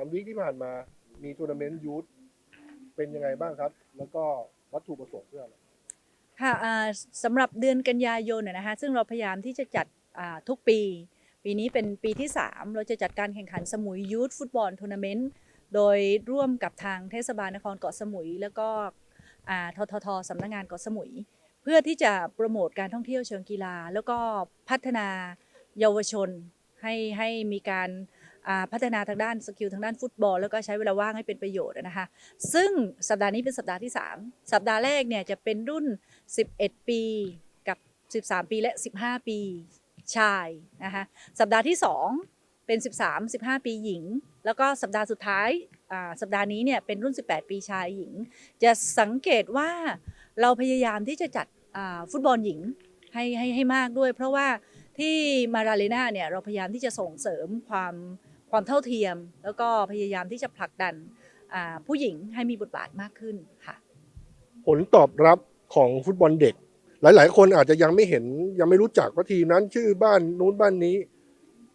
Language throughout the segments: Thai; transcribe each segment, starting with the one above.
ามวีคที่ผ่านมา มีทัวร์นาเมนต์ยูทเป็นยังไงบ้างครับ แล้วก็วัตถุประสงค์เพื่ออะไร ค่ะอ่าสำหรับเดือนกันยายนนะนะคะซึ่งเราพยายามที่จะจัดอ่าทุกปี ปีนี้เป็นปีที่ 3 เราจะจัดการแข่งขันสมุยยูทฟุตบอลทัวร์นาเมนต์โดยร่วมกับทางเทศบาลนครเกาะสมุย แล้วก็อ่าทททสำนักงานเกาะสมุย เพื่อที่จะโปรโมทการท่องเที่ยวเชิงกีฬา แล้วก็พัฒนาเยาวชนให้ให้มีการ พัฒนาทางด้านสกิลทางด้านฟุตบอล แล้วก็ใช้เวลาว่างให้เป็นประโยชน์นะคะซึ่งสัปดาห์นี้เป็นสัปดาห์ที่ 3 สัปดาห์แรกเนี่ยจะเป็นรุ่น 11 ปีกับ 13 ปีและ 15 ปีชายนะคะสัปดาห์ที่ 2 เป็น 13 15 ปีหญิง แล้วก็สัปดาห์สุดท้ายสัปดาห์นี้เนี่ยเป็นรุ่น 18 ปีชายหญิง จะสังเกตว่าเราพยายามที่จะจัดฟุตบอลหญิงให้ให้ให้มากด้วย เพราะว่าที่มาราเลนาเนี่ยเราพยายามที่จะส่งเสริมความ ความเท่าเทียม แล้วก็พยายามที่จะผลักดันอ่าผู้หญิงให้มีบทบาทมากขึ้นค่ะ ผลตอบรับของฟุตบอลเด็ก หลาย ๆ คนอาจจะยังไม่เห็นยังไม่รู้จักว่าทีมนั้นชื่อบ้านนู้นบ้านนี้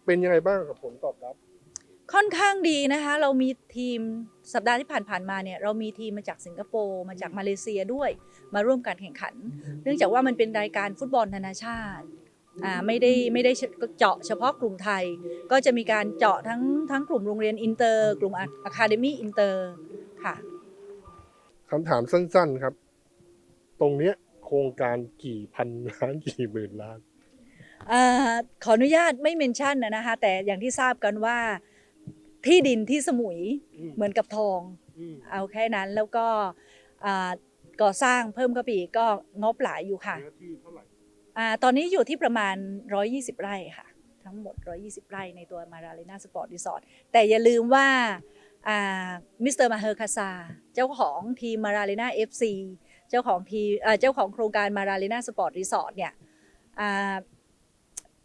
เป็นยังไงบ้างกับผลตอบรับ ค่อนข้างดีนะคะ เรามีทีมสัปดาห์ที่ผ่านๆมาเนี่ยเรามีทีมมาจากสิงคโปร์มาจากมาเลเซียด้วย มาร่วมการแข่งขัน เนื่องจากว่ามันเป็นรายการฟุตบอลนานาชาติ อ่าไม่ได้ไม่ได้เจาะเฉพาะกลุ่มไทย ก็จะมีการเจาะทั้งทั้งกลุ่มโรงเรียนอินเตอร์ กลุ่มอะคาเดมี่อินเตอร์ค่ะคำถามสั้นๆครับ ตรงเนี้ยโครงการกี่พันล้านกี่หมื่นล้านอาขออนุญาตไม่เมนชั่นนะนะคะแต่อย่างที่ทราบกันว่าที่ดินที่สมุยอืมเหมือนกับทอง เอาแค่นั้นแล้วก็อ่าก่อสร้างเพิ่มเข้าไปอีกก็งบหลายอยู่ค่ะเนื้อที่เท่าไหร่ อาตอนนี้อยู่ที่ประมาณ 120 ไร่ค่ะ ทั้งหมด 120 ไร่ในตัวมาราเลนาสปอร์ตรีสอร์ทแต่อย่าลืมว่ามิสเตอร์มาเฮอร์คาซาเจ้าของทีมมาราเลนาเอฟซีเจ้าของทีเจ้าของโครงการมาราเลนาสปอร์ตรีสอร์ทเนี่ย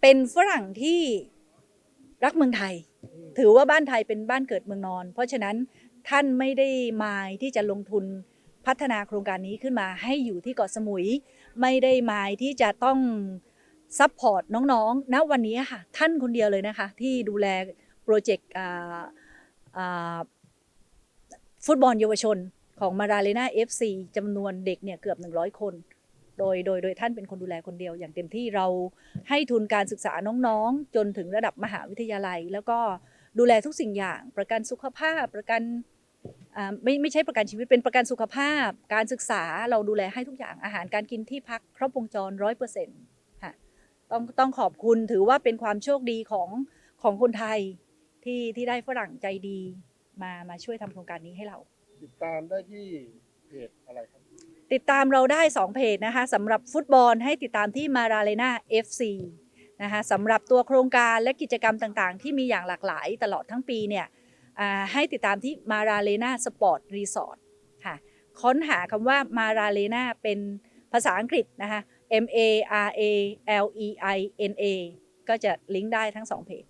เป็นฝรั่งที่รักเมืองไทย ถือว่าบ้านไทยเป็นบ้านเกิดเมืองนอน เพราะฉะนั้นท่านไม่ได้มายที่จะลงทุน พัฒนาโครงการนี้ขึ้นมาให้อยู่ที่เกาะสมุย ไม่ได้มายที่จะต้องซัพพอร์ตน้องๆณวันนี้ค่ะ ท่านคนเดียวเลยนะคะ ที่ดูแลโปรเจกต์ฟุตบอลเยาวชนของมาราเลนา FC จำนวนเด็กเนี่ยเกือบ 100 คน โดยโดยโดยท่านเป็นคนดูแลคนเดียว อย่างเต็มที่เราให้ทุนการศึกษาน้องๆ จนถึงระดับมหาวิทยาลัย แล้วก็ดูแลทุกสิ่งอย่างประกันสุขภาพประกัน ไม่ไม่ใช่ประกันชีวิตเป็นประกันสุขภาพ การศึกษาเราดูแลให้ทุกอย่างอาหารการกินที่พักครบวงจรร้อยเปอร์เซ็นต์ค่ะต้องต้องขอบคุณถือว่าเป็นความโชคดีของของคนไทยที่ที่ได้ฝรั่งใจดีมามาช่วยทำโครงการนี้ให้เรา ติดตามได้ที่เพจอะไรครับ ติดตามเราได้ 2 เพจนะคะสำหรับฟุตบอลให้ติดตามที่มาราเลนา FC นะคะสำหรับตัวโครงการและกิจกรรมต่างๆ ที่มีอย่างหลากหลายตลอดทั้งปีเนี่ยอ่า ให้ติดตามที่มาราเลนาสปอร์ตรีสอร์ทค่ะค้นหาคำว่ามาราเลนาเป็นภาษาอังกฤษนะคะ M A R A L E I N A ก็จะลิงก์ได้ทั้งสองเพจ